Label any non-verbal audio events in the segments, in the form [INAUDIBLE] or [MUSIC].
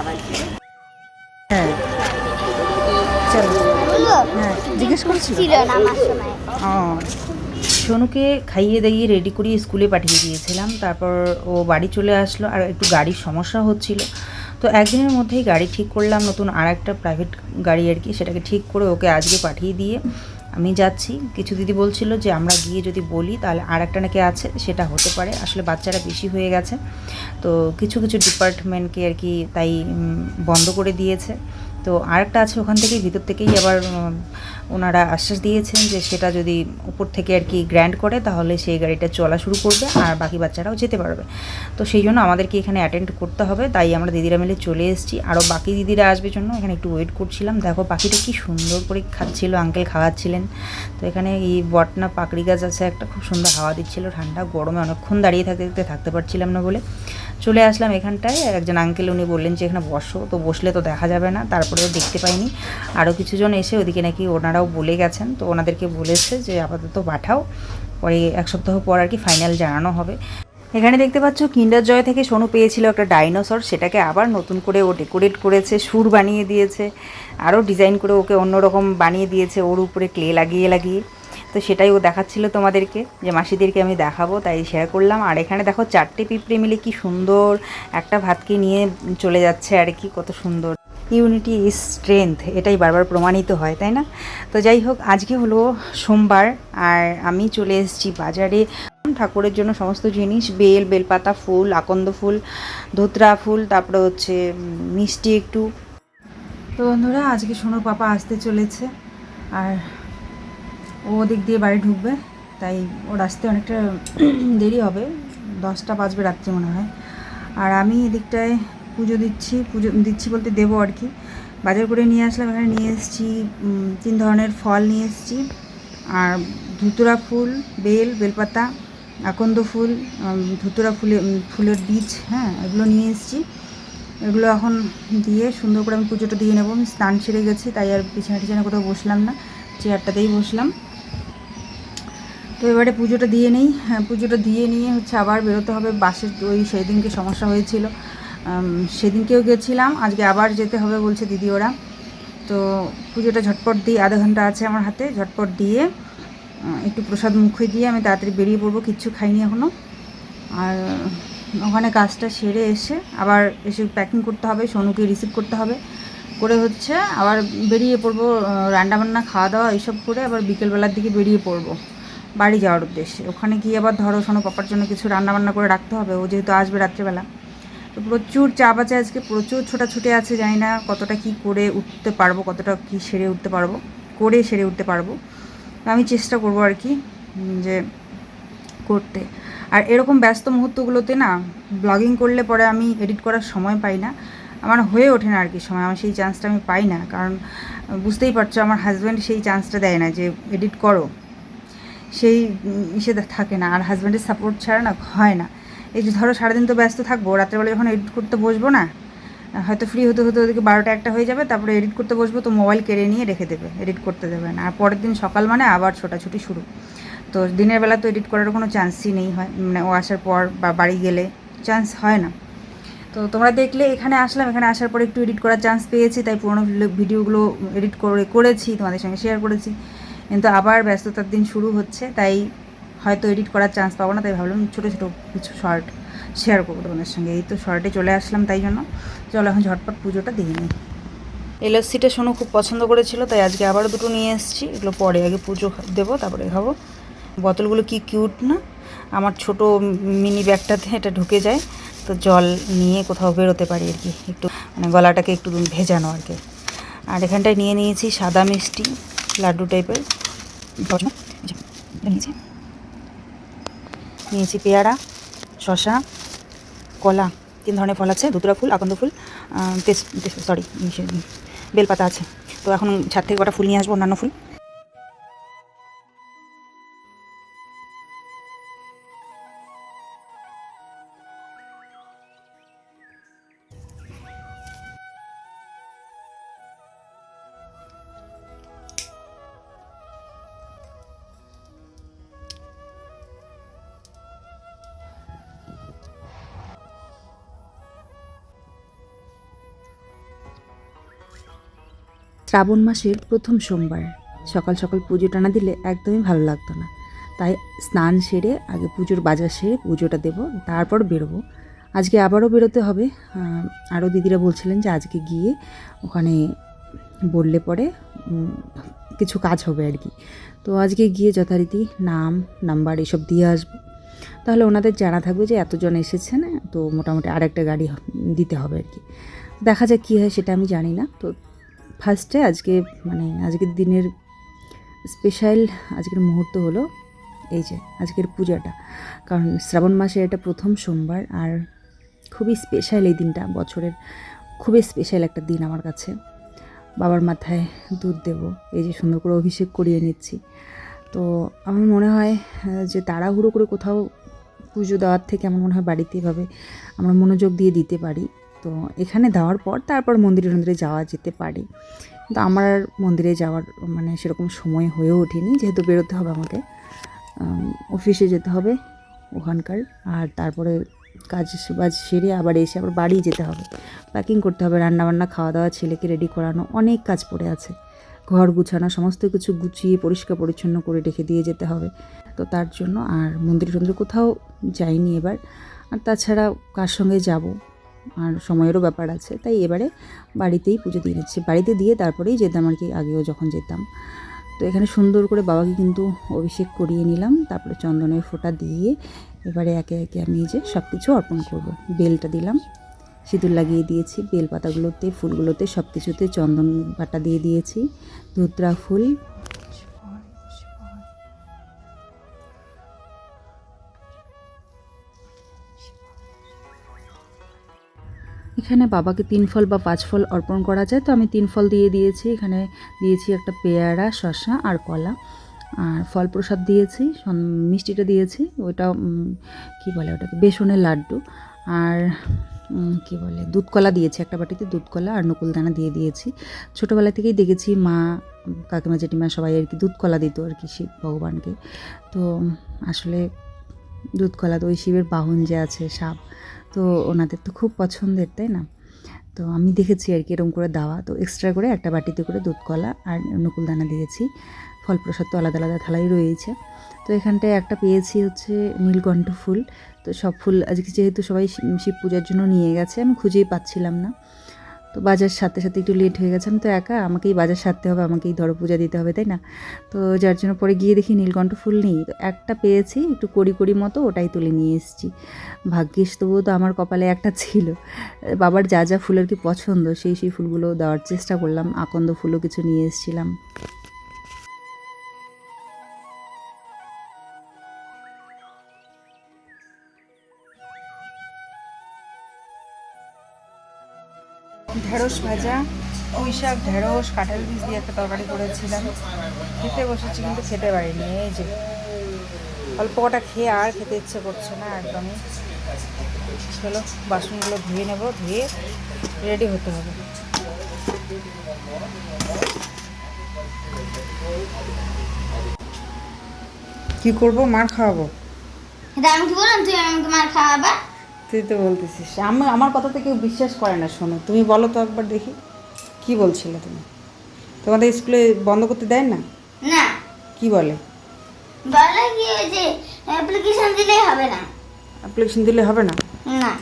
আবার হ্যাঁ। চলো। হ্যাঁ জিজ্ঞেস করছিল? ছিল না আমার সময়। ও সোনুকে খাইয়ে দাইয়ে রেডি করিয়ে স্কুলে পাঠিয়ে দিয়েছিলাম। তারপর ও বাড়ি চলে আসলো আর একটু গাড়ির সমস্যা হচ্ছিল। তো একদিনের মধ্যেই গাড়ি ঠিক করলাম নতুন আর একটা প্রাইভেট গাড়ি আর কি সেটাকে ঠিক করে ওকে আজকে পাঠিয়ে দিয়ে আমি যাচ্ছি। কিছু দিদি বলছিল যে, আমরা গিয়ে যদি বলি, তাহলে আর একটা নাকি আছে। সেটা হতে পারে। আসলে বাচ্চারা বেশি হয়ে গেছে। তো কিছু কিছু ডিপার্টমেন্টকে আর কি তাই বন্ধ করে দিয়েছে। তো আর একটা আছে ওখান থেকেই, ভিতর থেকেই আবার ওনারা আশ্বাস দিয়েছেন যে সেটা যদি উপর থেকে আর কি গ্র্যান্ড করে, তাহলে সেই গাড়িটা চলা শুরু করবে আর বাকি বাচ্চারাও যেতে পারবে। তো সেই জন্য আমাদেরকে এখানে অ্যাটেন্ড করতে হবে, তাই আমরা দিদিরা মিলে চলে এসেছি। আরও বাকি দিদিরা আসবে জন্য, এখানে একটু ওয়েট করছিলাম। দেখো পাখিটা কি সুন্দর করে খাচ্ছিল আঙ্কেল খাওয়াচ্ছিলেন। তো এখানে এই বটনা পাকড়ি গাছ আছে একটা, খুব সুন্দর হাওয়া দিচ্ছিল ঠান্ডা, গরমে অনেকক্ষণ দাঁড়িয়ে থাকতে থাকতে থাকতে পারছিলাম না বলে। চলে আসলাম এখানটায়। একজন আঙ্কেল উনি বললেন যে, এখানে বসো, তো বসলে তো দেখা যাবে না, তারপরেও দেখতে পাইনি। আরও কিছুজন এসে ওদিকে নাকি ওনারাও বলে গেছেন, তো ওনাদেরকে বলেছে যে, আপাতত পাঠাও। পরে এক সপ্তাহ পর আর কি ফাইনাল জানানো হবে। এখানে দেখতে পাচ্ছ কিন্ডার জয় থেকে সোনু পেয়েছিল একটা ডাইনোসর সেটাকে আবার নতুন করে ও ডেকোরেট করেছে, সুর বানিয়ে দিয়েছে। আরও ডিজাইন করে ওকে অন্যরকম বানিয়ে দিয়েছে, ওর উপরে ক্লে লাগিয়ে লাগিয়ে। তো সেটাই ও দেখাচ্ছিল তোমাদেরকে যে মাসিদেরকে আমি দেখাবো, তাই শেয়ার করলাম। আর এখানে দেখো চারটে পিঁপড়ে মিলে কি সুন্দর একটা ভাতকে নিয়ে চলে যাচ্ছে, আর কি কত সুন্দর। ইউনিটি ইজ স্ট্রেংথ এটাই বারবার প্রমাণিত হয়, তাই না? তো যাই হোক, আজকে হলো সোমবার, আর আমি চলে এসেছি বাজারে। ঠাকুরের জন্য সমস্ত জিনিস, বেল, বেলপাতা ফুল, আকন্দ ফুল, ধুতরা ফুল, তারপরে হচ্ছে মিষ্টি একটু। তো বন্ধুরা, আজকে সোনুর পাপা আসতে চলেছে, আর ও ওদিক দিয়ে বাড়ি ঢুকবে, তাই ওর আসতে অনেকটা [CLEARS THROAT] দেরি হবে, দশটা বাজবে রাত্রি মনে হয়। আর আমি এদিকটায় পুজো দিচ্ছি পুজো দিচ্ছি বলতে দেবো আর কি। বাজার করে নিয়ে আসলাম, এখানে নিয়ে এসেছি তিন ধরনের ফল নিয়ে এসেছি। আর ধুতুরা ফুল, বেল, বেলপাতা, আকন্দ ফুল ধুতুরা ফুলে ফুলের বীজ হ্যাঁ এগুলো নিয়ে এসেছি। এগুলো এখন দিয়ে সুন্দর করে আমি পুজোটা দিয়ে নেব। আমি স্নান সেরে গেছি, তাই আর বিছানা টিছানা কোথাও বসলাম না, চেয়ারটাতেই বসলাম। তো এবারে পুজোটা দিয়ে নেই। হ্যাঁ পুজোটা দিয়ে নিয়ে হচ্ছে আবার বেরোতে হবে। বাসের ওই সেই দিনকে সমস্যা হয়েছিল। সেদিনকেও গেছিলাম। আজকে আবার যেতে হবে বলছে দিদি ওরা। তো পুজোটা ঝটপট দিয়ে, আধা ঘণ্টা আছে আমার হাতে, ঝটপট দিয়ে একটু প্রসাদ মুখে দিয়ে আমি তাড়াতাড়ি বেরিয়ে পড়ব। কিচ্ছু খাইনি এখনও আর ওখানে কাজটা সেরে এসে আবার এসে প্যাকিং করতে হবে, সোনুকে রিসিভ করতে হবে। করে হচ্ছে আবার বেরিয়ে পড়ব রান্নাবান্না, খাওয়া দাওয়া, এইসব করে আবার বিকেলবেলার দিকে বেরিয়ে পড়ব। বাড়ি যাওয়ার উদ্দেশ্যে। ওখানে গিয়ে আবার ধরো সোনু পাপার জন্য কিছু রান্নাবান্না করে রাখতে হবে। ও যেহেতু আসবে রাত্রেবেলা। তো প্রচুর চাপ আছে আজকে, প্রচুর ছোটাছুটি আছে, জানি না কতটা কি করে উঠতে পারব, কতটা কি সেরে উঠতে পারব, করে সেরে উঠতে পারব। আমি চেষ্টা করব আর কি যে করতে। আর এরকম ব্যস্ত মুহূর্তগুলোতে না ব্লগিং করলে পরে আমি এডিট করার সময় পাই না। আমার হয়ে ওঠে না আর কি সময় আমার সেই চান্সটা আমি পাই না। কারণ, বুঝতেই পারছ, আমার হাজব্যান্ড সেই চান্সটা দেয় না যে এডিট করো। সেই ইসে থাকে না, আর হাজব্যান্ডের সাপোর্ট ছাড়া না, হয় না। এই যে ধরো সারাদিন তো ব্যস্ত থাকব, রাত্রেবেলা যখন এডিট করতে বসবো না, হয়তো ফ্রি হতে হতে ওদিকে বারোটা একটা হয়ে যাবে, তারপরে এডিট করতে বসবো, তো মোবাইল কেড়ে নিয়ে রেখে দেবে এডিট করতে দেবে না। আর পরের দিন সকাল মানে আবার ছোটাছুটি শুরু। তো দিনের বেলা তো এডিট করার কোনো চান্সই নেই, হয় মানে ও আসার পর বা বাড়ি গেলে চান্স হয় না। তো তোমরা দেখলে এখানে আসলাম, এখানে আসার পর একটু এডিট করার চান্স পেয়েছি, তাই পুরোনো ভিডিওগুলো এডিট করে করেছি, তোমাদের সঙ্গে শেয়ার করেছি। কিন্তু আবার ব্যস্ততার দিন শুরু হচ্ছে, তাই হয়তো এডিট করার চান্স পাবো না, তাই ভাবলাম ছোটো ছোটো কিছু শর্ট শেয়ার করব তোমাদের সঙ্গে। এই তো শর্টে চলে আসলাম তাই জন্য। চলো এখন ঝটপট পুজোটা দিয়ে নিই। এই লস্যিটা শোনো খুব পছন্দ করেছিল, তাই আজকে আবারও দুটো নিয়ে এসেছি। এগুলো পরে আগে পুজো দেবো, তারপরে খাব। বোতলগুলো কি কিউট না? আমার ছোট মিনি ব্যাগটাতে এটা ঢুকে যায়, তো জল নিয়ে কোথাও বেরোতে পারি আর কি। একটু মানে গলাটাকে একটু ভেজানো আর কি। আর এখানটায় নিয়ে নিয়েছি সাদা মিষ্টি। লাড্ডু টাইপের নিয়েছি। নিয়েছি পেয়ারা শশা কলা। তিন ধরনের ফল আছে ধুতুরা ফুল আকন্দ ফুল তেজ সরি বেলপাতা আছে। তো এখন ছাদ থেকে কটা ফুল নিয়ে আসব অন্যান্য ফুল? শ্রাবণ মাসের প্রথম সোমবার। সকাল সকাল পুজোটা না দিলে একদমই ভালো লাগতো না। তাই স্নান সেরে, আগে পুজোর বাজার সেরে পুজোটা দেবো, তারপর বেরোবো। আজকে আবারও বেরোতে হবে। আরও দিদিরা বলছিলেন যে আজকে গিয়ে ওখানে বললে পরে কিছু কাজ হবে আর কি। তো আজকে গিয়ে যথারীতি নাম, নাম্বার এসব দিয়ে আসব। তাহলে ওনাদের জানা থাকবে যে এতজন এসেছেন, তো মোটামুটি আর একটা গাড়ি দিতে হবে আর কি। দেখা যাক কী হয়, সেটা আমি জানি না। তো ফার্স্টে আজকে মানে আজকের দিনের স্পেশাল আজকের মুহূর্ত হলো এই যে আজকের পূজাটা। কারণ শ্রাবণ মাসে এটা প্রথম সোমবার আর খুবই স্পেশাল এই দিনটা, বছরের খুবই স্পেশাল একটা দিন আমার কাছে। বাবার মাথায় দুধ দেব, এই যে সুন্দর করে অভিষেক করিয়ে নিচ্ছি। তো আমার মনে হয় যে তাড়াহুড়ো করে কোথাও পুজো দেওয়ার থেকে আমার মনে হয় বাড়িতে এভাবে আমরা মনোযোগ দিয়ে দিতে পারি। তো এখানে দেওয়ার পর তারপর মন্দিরে মন্দিরে যাওয়া যেতে পারে। কিন্তু আমার মন্দিরে যাওয়ার মানে সেরকম সময় হয়ে ওঠেনি। যেহেতু বেরোতে হবে আমাকে অফিসে যেতে হবে ওখানকার। আর তারপরে কাজ বাজ সেরে আবার এসে আবার বাড়ি যেতে হবে। প্যাকিং করতে হবে, রান্নাবান্না খাওয়া দাওয়া ছেলেকে রেডি করানো, অনেক কাজ পড়ে আছে। ঘর গুছানো, সমস্ত কিছু গুছিয়ে পরিষ্কার পরিচ্ছন্ন করে রেখে দিয়ে যেতে হবে। তো তার জন্য আর মন্দির টন্দির কোথাও যাইনি এবার। আর তাছাড়া কার সঙ্গে যাব? আর সময়েরও ব্যাপার আছে। তাই এবারে বাড়িতেই পুজো দিয়ে নিচ্ছি বাড়িতে দিয়ে তারপরেই যেতাম আর কি, আগেও যখন যেতাম। তো এখানে সুন্দর করে বাবাকে কিন্তু অভিষেক করিয়ে নিলাম। তারপরে চন্দনের ফোঁটা দিয়ে এবারে একে একে আমি যে সব কিছু অর্পণ করব। বেলটা দিলাম, সিঁদুর লাগিয়ে দিয়েছি বেল পাতাগুলোতে ফুলগুলোতে সব কিছুতে চন্দন বাটা দিয়ে দিয়েছি। ধুতরা ফুল এখানে বাবাকে তিন ফল বা পাঁচ ফল অর্পণ করা যায়। তো আমি তিন ফল দিয়ে দিয়েছি। এখানে দিয়েছি একটা পেয়ারা শসা আর কলা। আর ফল প্রসাদ দিয়েছি মিষ্টিটা দিয়েছি। উম, কি বলে ওটাকে? বেসনের লাড্ডু। আর কি বলে? দুধ কলা দিয়েছি একটা বাটিতে দুধ কলা আর নকুলদানা দিয়ে দিয়েছি। ছোটোবেলা থেকেই দেখেছি মা কাকিমা জেঠিমা সবাই আর কি দুধ কলা দিত আর কি শিব ভগবানকে। তো আসলে দুধ কলা তো ওই শিবের বাহন যে আছে সাপ। তো ওনাদের তো খুব পছন্দের, তাই না? তো আমি দেখেছি আর কি এরকম করে দেওয়া। তো এক্সট্রা করে একটা বাটিতে করে দুধ কলা আর নকুলদানা দিয়েছি। ফল প্রসাদ তো আলাদা আলাদা থালাই রয়েছে তো এখানটায় একটা পেয়েছি হচ্ছে নীলকণ্ঠ ফুল। তো সব ফুল আজকে যেহেতু সবাই শিব পূজার জন্য নিয়ে গেছে, আমি খুঁজেই পাচ্ছিলাম না। তো বাজার সাথে সাথে একটু লেট হয়ে গেছে। আমি তো একা, আমাকেই বাজার সারতে হবে, আমাকেই ধরো পূজা দিতে হবে, তাই না? তো যার জন্য পরে গিয়ে দেখি নীলকণ্ঠ ফুল নেই। তো একটা পেয়েছি, একটু কড়ি কড়ি মতো ওটাই তুলে নিয়ে এসেছি। ভাগ্যিস তবুও তো আমার কপালে একটা ছিল। বাবার যা যা ফুলের কি পছন্দ, সেই সেই ফুলগুলো দেওয়ার চেষ্টা করলাম। আকন্দ ফুলও কিছু নিয়ে এসেছিলাম। ঢেঁড়স ভাজা, পুঁই শাক, ঢেঁড়স, কাঁঠাল বীজ দিয়ে একটা তরকারি করেছিলাম। খেতে বসেছি কিন্তু খেতে পারিনি, এই যে। অল্প কটা খেয়ে আর খেতে ইচ্ছে করছে না একদমই। চলো, বাসনগুলো ধুয়ে নেব, ধুয়ে রেডি হতে হবে। কি করব? মার খাওয়াবো? আমি কি বললাম? তুই আমাকে মার খাওয়াবা? তুই তো বলতেছিস। আমি আমার কথা তো কেউ বিশ্বাস করে না শোনো। তুমি বলো তো একবার দেখি কি বলছিলে তুমি? তোমাদের স্কুলে বন্ধ করতে দেয় না? না। কি বলে? বলে কি যে অ্যাপ্লিকেশন দিলেই হবে না। অ্যাপ্লিকেশন দিলে হবে না? না।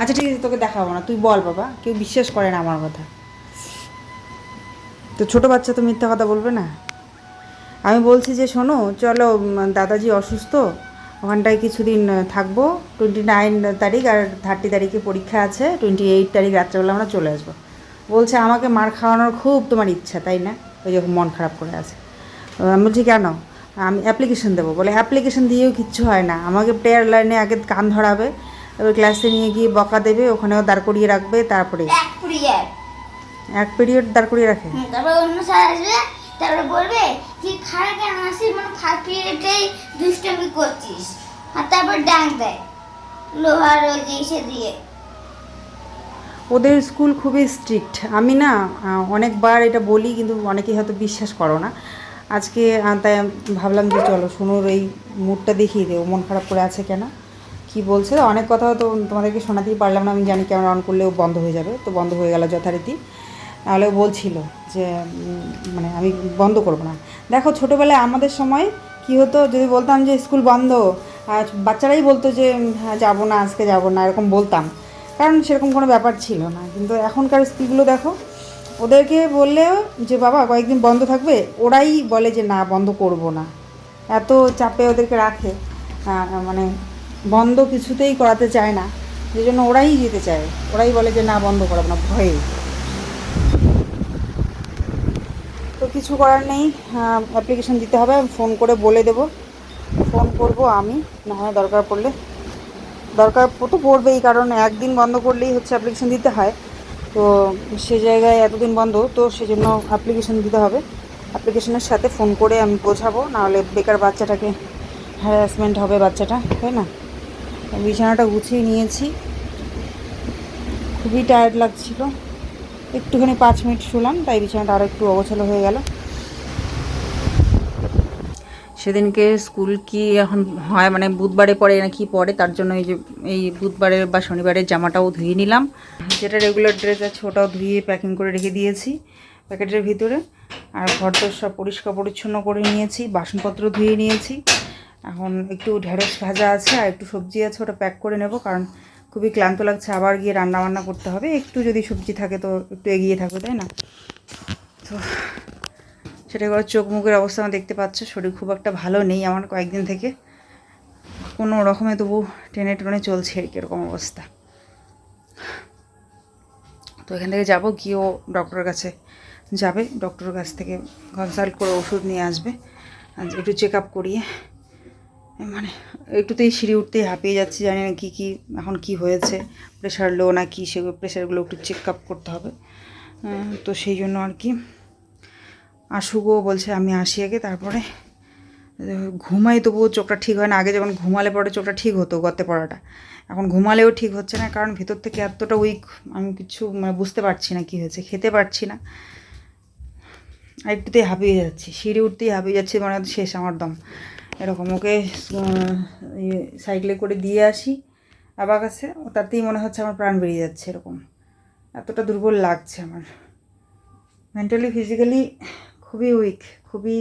আচ্ছা ঠিক আছে তোকে দেখাবো না। তুই বল বাবা কেউ বিশ্বাস করে না আমার কথা। তো ছোট বাচ্চা তো মিথ্যা কথা বলবে না। আমি বলছি যে শোনো চলো দাদাজি অসুস্থ ওখানটায় কিছুদিন থাকব। টোয়েন্টি নাইন তারিখ আর থার্টি তারিখে পরীক্ষা আছে। টোয়েন্টি এইট তারিখ রাত্রেবেলা আমরা চলে আসব। বলছে আমাকে মার খাওয়ানোর খুব তোমার ইচ্ছা তাই না? ওই যখন মন খারাপ করে আছে। আমি বলছি কেন? আমি অ্যাপ্লিকেশন দেবো। বলে অ্যাপ্লিকেশন দিয়েও কিচ্ছু হয় না। আমাকে প্রেয়ার লাইনে আগে কান ধরাবে এবার ক্লাসে নিয়ে গিয়ে বকা দেবে ওখানেও দাঁড় করিয়ে রাখবে তারপরে? এক পিরিয়ড এক পিরিয়ড দাঁড় করিয়ে রাখে? তারপর অন্য স্যার আসবে তারপরে বলবে কি খারাপ কেন আসিস মানে ফার্স্ট দুষ্টমি করছিস। আর তারপর ডাক দেয় লোহার ওই ইসে দিয়ে। ওদের স্কুল খুবই স্ট্রিক্ট আমি না অনেকবার এটা বলি, কিন্তু অনেকেই হয়তো বিশ্বাস করো না। আজকে তাই ভাবলাম যে চলো শুনুর এই মুডটা দেখিয়ে দেবো মন খারাপ করে আছে কেন? কি বলছে? অনেক কথা তো তোমাদেরকে শোনাতেই পারলাম না, আমি জানি ক্যামেরা অন করলেও বন্ধ হয়ে যাবে। তো বন্ধ হয়ে গেল যথারীতি। নাহলে বলছিল যে মানে আমি বন্ধ করব না। দেখো ছোটোবেলায় আমাদের সময় কি হতো? যদি বলতাম যে স্কুল বন্ধ আর বাচ্চারাই বলতো যে হ্যাঁ যাব না, আজকে যাব না, এরকম বলতাম। কারণ সেরকম কোনো ব্যাপার ছিল না। কিন্তু এখনকার স্কুলগুলো দেখো, ওদেরকে বললেও যে, বাবা, কয়েকদিন বন্ধ থাকবে? ওরাই বলে যে, না, বন্ধ করব না। এত চাপে ওদেরকে রাখে। মানে বন্ধ কিছুতেই করাতে চায় না। যে জন্য ওরাই যেতে চায়। ওরাই বলে যে, না, বন্ধ করাবো না। ভয়ে তো কিছু করার নেই অ্যাপ্লিকেশন দিতে হবে, আমি ফোন করে বলে দেব। ফোন করব আমি না হয় দরকার পড়লে। দরকার তো পড়বেই, কারণ একদিন বন্ধ করলেই হচ্ছে অ্যাপ্লিকেশান দিতে হয়। তো সে জায়গায় এতদিন বন্ধ, তো সেজন্য অ্যাপ্লিকেশান দিতে হবে। অ্যাপ্লিকেশনের সাথে ফোন করে আমি বোঝাবো, নাহলে বেকার বাচ্চাটাকে হ্যারাসমেন্ট হবে বাচ্চাটা, তাই না? বিছানাটা গুছিয়ে নিয়েছি। খুবই টায়ার্ড লাগছিল। একটুখানি পাঁচ মিনিট শুলাম, তাই বিছানাটা আরও একটু অগোছালো হয়ে গেল। সেদিনকে স্কুল কি এখন হয় মানে বুধবারে পড়ে না কি পড়ে, তার জন্য এই যে, এই বুধবারের বা শনিবারের জামাটাও ধুয়ে নিলাম। যেটা রেগুলার ড্রেস আছে, ওটাও ধুয়ে প্যাকিং করে রেখে দিয়েছি প্যাকেটের ভিতরে। আর ঘর তো সব পরিষ্কার পরিচ্ছন্ন করে নিয়েছি, বাসনপত্র ধুয়ে নিয়েছি। এখন একটু ঢেঁড়স ভাজা আছে আর একটু সবজি আছে, ওটা প্যাক করে নেব, কারণ খুবই ক্লান্ত লাগছে, আবার গিয়ে রান্না বান্না করতে হবে। একটু যদি সবজি থাকে তো একটু এগিয়ে থাকবে তাই না? তো সেটা করে চোখ মুখের অবস্থা আমার দেখতে পাচ্ছ, শরীর খুব একটা ভালো নেই আমার কয়েকদিন থেকে। কোনো রকমে তবু টেনে টেনে চলছে আর কি, এরকম অবস্থা। তো এখান থেকে যাব, গিয়েও ডক্টরের কাছে যাবে, ডক্টরের কাছ থেকে কনসাল্ট করে ওষুধ নিয়ে আসবে। একটু চেক আপ করিয়ে মানে একটুতেই সিঁড়ি উঠতেই হাঁপিয়ে যাচ্ছি, জানি না কী কী, এখন কি হয়েছে। প্রেশার লো না কি, সেগুলো প্রেশারগুলো একটু চেক আপ করতে হবে। তো সেই জন্য আর কি। আসুগো বলছে, আমি আসি আগে, তারপরে ঘুমাই, তবুও চোখটা ঠিক হয় না। আগে যেমন ঘুমালে পরে চোখটা ঠিক হতো গতে পড়াটা। এখন ঘুমালেও ঠিক হচ্ছে না, কারণ ভেতর থেকে এতটা উইক আমি কিছু মানে বুঝতে পারছি না কী হয়েছে, খেতে পারছি না। একটুতেই হাঁপিয়ে যাচ্ছি, সিঁড়ি উঠতেই হাঁপিয়ে যাচ্ছি মানে শেষ আমার দম। এরকম, ওকে সাইকেলে করে দিয়ে আসি আবার কাছে। তাতেই মনে হচ্ছে আমার প্রাণ বেরিয়ে যাচ্ছে এরকম। এতটা দুর্বল লাগছে আমার। মেন্টালি ফিজিক্যালি খুবই উইক খুবই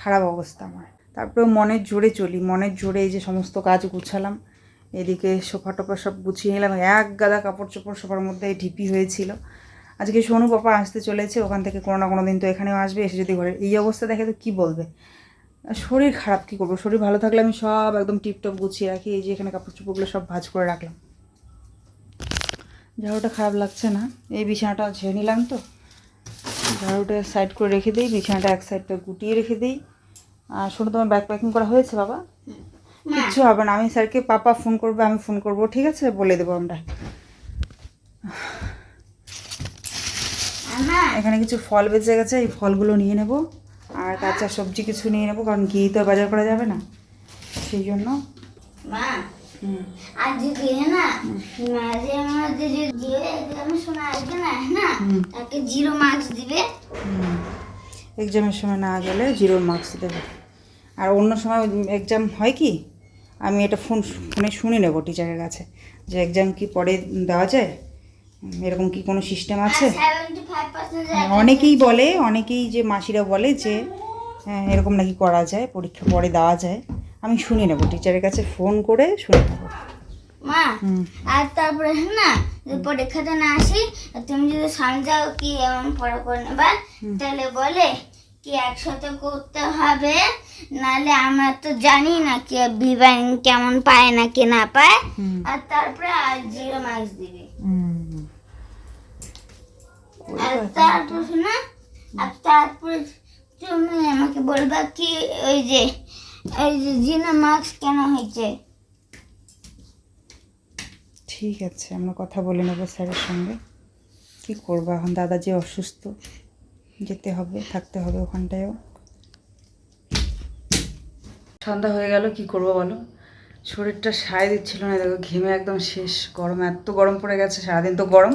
খারাপ অবস্থা আমার। তারপরে মনের জোরে চলি, মনের জোরে এই যে সমস্ত কাজ গুছালাম, এদিকে সোফা টোফা সব গুছিয়ে নিলাম, এক গাদা কাপড় চোপড় সোফার মধ্যে ঢিপি হয়েছিল। আজকে সোনু পাপা আসতে চলেছে, ওখান থেকে কোনো না কোনো দিন তো এখানেও আসবে, এসে যদি ঘরে, এই অবস্থা দেখে তো কী বলবে? শরীর খারাপ কী করব? শরীর ভালো থাকলে আমি সব একদম টিপটপ গুছিয়ে রাখি এই যে এখানে কাপড় চোপড়গুলো সব ভাজ করে রাখলাম। ঝাড়ুটা খারাপ লাগছে না? এই বিছানাটা ঝেড়ে নিলাম তো। ঝাড়ুটা সাইড করে রেখে দিই বিছানাটা এক সাইডটা গুটিয়ে রেখে দিই। আর শোনো তোমার ব্যাগ প্যাকিং করা হয়েছে বাবা? কিচ্ছু হবে না আমি স্যারকে পাপা ফোন করবে আমি ফোন করব ঠিক আছে? বলে দেবো আমরা। আমার এখানে কিছু ফল বেঁচে গেছে এই ফলগুলো নিয়ে নেব। আর কাঁচা সবজি কিছু নিয়ে নেব কারণ ঘি তো বাজার করা যাবে না। সেই জন্য। এক্সামের সময় না গেলে জিরো মার্কস দেবে। আর অন্য সময় এক্সাম হয় কি আমি এটা ফোন ফোনে শুনে নেব টিচারের কাছে। যে এক্সাম কি পরে দেওয়া যায়? এরকম কি কোনো সিস্টেম আছে? হ্যাঁ, অনেকেই বলে অনেকেই যে মাসিরা বলে যে হ্যাঁ, এরকম নাকি করা যায় পরীক্ষা পরে দেওয়া যায়। আমি শুনে নেব টিচারের কাছে ফোন করে শুনে নেব। মা আর তারপরে না পরীক্ষাতে না আসি আর তুমি যদি সমঝাও কি এমন পড়া করে নেবা তাহলে বলে কি একসাথে করতে হবে নালে আমরা তো জানি না কি বিবান কেমন পায় না কি না পায়। আর তারপরে আর জিরো মার্কস দিবে। তারপর না আর তারপরে তুমি আমাকে বলবা কি ওই যে ওই যে জিরো মার্কস কেন হয়েছে? ঠিক আছে আমরা কথা বলে নেব স্যারের সঙ্গে। কি করব এখন? দাদা যে অসুস্থ যেতে হবে থাকতে হবে ওখানটায়ও। সন্ধ্যা হয়ে গেল কি করব বলো? শরীরটা সায় দিচ্ছিল না দেখো ঘেমে একদম শেষ। গরম এত গরম পড়ে গেছে সারাদিন তো গরম।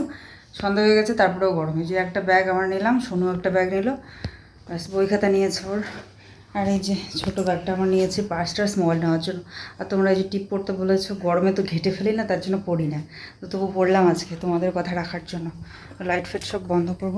সন্ধ্যা হয়ে গেছে, তারপরেও গরম। এই যে একটা ব্যাগ আমার নিলাম, সোনু একটা ব্যাগ নিল। ব্যাস, বই খাতা নিয়েছে ওর। আর এই যে ছোটো ব্যাগটা আমার নিয়েছি পাঁচটার মোবাইল নেওয়ার জন্য। আর তোমরা এই যে টিপ পড়তে বলেছ, গরমে তো ঘেটে ফেলি না, তার জন্য পড়ি না। তো তবু পড়লাম আজকে তোমাদের কথা রাখার জন্য। লাইট ফেট সব বন্ধ করব।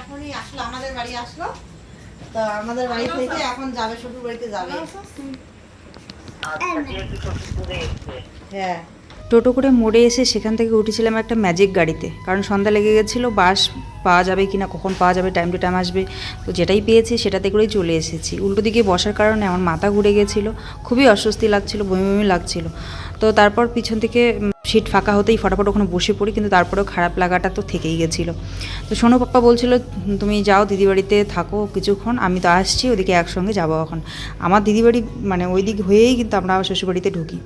এখনই আসলো আমাদের বাড়ি আসলো। তো আমাদের বাড়ি থেকে এখন যাবে শ্বশুর বাড়িতে যাবে হ্যাঁ। টোটো করে মোড়ে এসে সেখান থেকে উঠেছিলাম একটা ম্যাজিক গাড়িতে। কারণ সন্ধ্যা লেগে গেছিল, বাস পাওয়া যাবে কি না কখন পাওয়া যাবে টাইম টু টাইম আসবে। তো যেটাই পেয়েছি সেটাতে করেই চলে এসেছি। উল্টো দিকে বসার কারণে আমার মাথা ঘুরে গেছিল, খুবই অস্বস্তি লাগছিল বমি বমি লাগছিল। তো তারপর পিছন থেকে সিট ফাঁকা হতেই ফটাফট ওখানে বসে পড়ি, কিন্তু তারপরেও খারাপ লাগাটা তো থেকেই গেছিল। তো সোনু পাপ্পা বলছিল তুমি যাও দিদি বাড়িতে থাকো কিছুক্ষণ, আমি তো আসছি, ওদিকে একসঙ্গে যাব এখন। আমার দিদি বাড়ি মানে ওই দিক হয়েই কিন্তু আমার শ্বশুরবাড়িতে ঢুকি।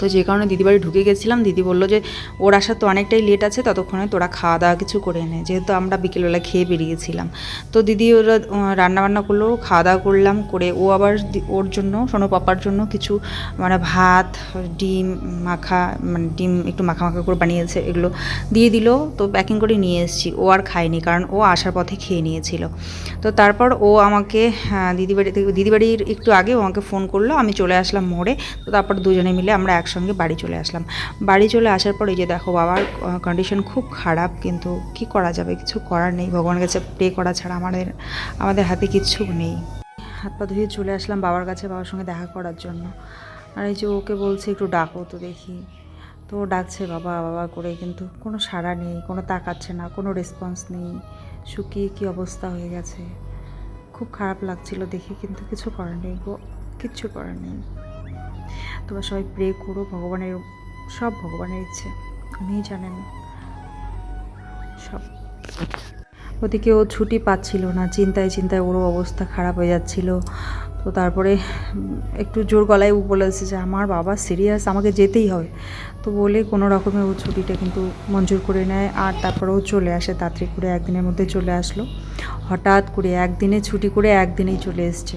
তো যে কারণে দিদি বাড়ি ঢুকে গেছিলাম। দিদি বলল যে ওর আসার তো অনেকটাই লেট আছে ততক্ষণে তোরা খাওয়া দাওয়া কিছু করে নে। যেহেতু আমরা বিকেলবেলা খেয়ে বেরিয়েছিলাম। তো দিদি ওরা রান্না বান্না করল খাওয়া দাওয়া করলাম করে ও আবার ওর জন্য সোনো পাপার জন্য কিছু মানে ভাত ডিম মাখা মানে ডিম একটু মাখা মাখা করে বানিয়েছে এগুলো দিয়ে দিল। তো প্যাকিং করে নিয়ে এসেছি। ও আর খায়নি কারণ ও আসার পথে খেয়ে নিয়েছিল। তো তারপর ও আমাকে হ্যাঁ, দিদি বাড়ি থেকে দিদি বাড়ির একটু আগে ও আমাকে ফোন করল আমি চলে আসলাম মোড়ে। তো তারপর দুজনে মিলে আমরা একসঙ্গে বাড়ি চলে আসলাম। বাড়ি চলে আসার পর এই যে দেখো বাবার কন্ডিশন খুব খারাপ, কিন্তু কি করা যাবে? কিছু করার নেই। ভগবানের কাছে প্রে করা ছাড়া আমাদের আমাদের হাতে কিচ্ছু নেই। হাত পা ধুয়ে চলে আসলাম বাবার কাছে, বাবার সঙ্গে দেখা করার জন্য। আর এই যে ওকে বলছে, একটু ডাকো তো দেখি। তো ডাকছে, বাবা বাবা, করে কিন্তু কোনো সাড়া নেই, কোনো তাকাচ্ছে না, কোনো রেসপন্স নেই। শুকিয়ে কি অবস্থা হয়ে গেছে। খুব খারাপ লাগছিল দেখে, কিন্তু কিছু করার নেই গো, কিচ্ছু করার নেই। তোমরা সবাই প্রে করো, ভগবানের সব ভগবানের ইচ্ছে। উনিই জানেন সব। ওদিকে ও ছুটি পাচ্ছিল না, চিন্তায় চিন্তায় ওরও অবস্থা খারাপ হয়ে যাচ্ছিল। তো তারপরে একটু জোর গলায় ও বলেছে যে, আমার বাবা সিরিয়াস আমাকে যেতেই হবে। তো বলে কোনো রকমে ও ছুটিটা কিন্তু মঞ্জুর করে নেয় আর তারপরে ও চলে আসে তাড়াতাড়ি করে একদিনের মধ্যে চলে আসলো। হঠাৎ করে একদিনে ছুটি করে একদিনেই চলে এসছে।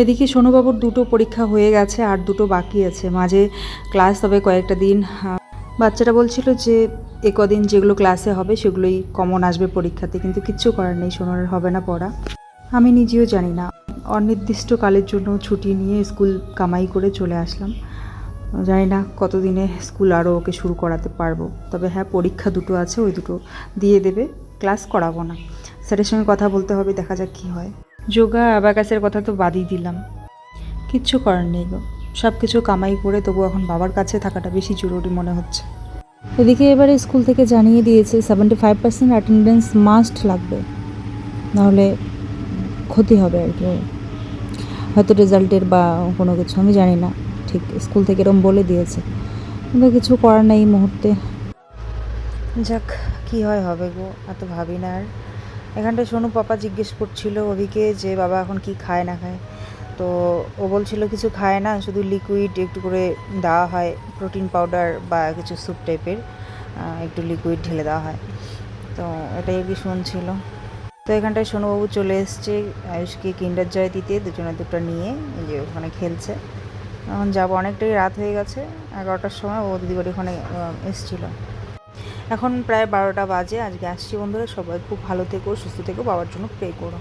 এদিকে সোনুবাবুর দুটো পরীক্ষা হয়ে গেছে, আর দুটো বাকি আছে। মাঝে ক্লাস হবে কয়েকটা দিন। বাচ্চারা বলছিল যে, এ কদিন যেগুলো ক্লাসে হবে সেগুলোই কমন আসবে পরীক্ষাতে, কিন্তু কিচ্ছু করার নেই, সোনার হবে না পড়া। আমি নিজেও জানি না। অনির্দিষ্টকালের জন্য ছুটি নিয়ে স্কুল কামাই করে চলে আসলাম। জানি না কতদিনে স্কুল আরও ওকে শুরু করাতে পারব। তবে হ্যাঁ পরীক্ষা দুটো আছে, ওই দুটো দিয়ে দেবে। ক্লাস করাবো না। স্যারের সঙ্গে কথা বলতে হবে, দেখা যাক কী হয়। যোগা অ্যাবাকাসের কথা তো বাদই দিলাম। কিচ্ছু করার নেই গো। সব কিছু কামাই করে তবু এখন বাবার কাছে থাকাটা বেশি জরুরি মনে হচ্ছে। এদিকে এবারে স্কুল থেকে জানিয়ে দিয়েছে seventy five percent attendance must লাগবে। নাহলে ক্ষতি হবে আর কি। হয়তো রেজাল্টের বা কোনো কিছু, আমি জানি না। ঠিক, স্কুল থেকে এরকম বলে দিয়েছে। কিন্তু কিছু করার নেই মুহূর্তে। যাক, কি হয় হবে গো? এত ভাবি না আর। এখানটায় সোনু পাপা জিজ্ঞেস করছিল অভিকে যে বাবা এখন কি খায় না খায়। তো ও বলছিল কিছু খায় না, শুধু লিকুইড একটু করে দেওয়া হয় প্রোটিন পাউডার বা কিছু স্যুপ টাইপের একটু লিকুইড ঢেলে দেওয়া হয়। তো এটাই আর কি শুনছিল। তো এখানটায় সোনুবাবু চলে এসছে, আয়ুষকে কিন্ডার জয় দিতে দুজনে দুটো নিয়ে, এই যে ওখানে খেলছে। এখন যাব, অনেকটাই রাত হয়ে গেছে, এগারোটার সময় ও দিদি বাড়ি ওখানে এসছিল। এখন প্রায় বারোটা বাজে, আজকে আসছি বন্ধুরা, সবাই খুব ভালো থেকো, সুস্থ থেকো, বাবার জন্য প্রে করো।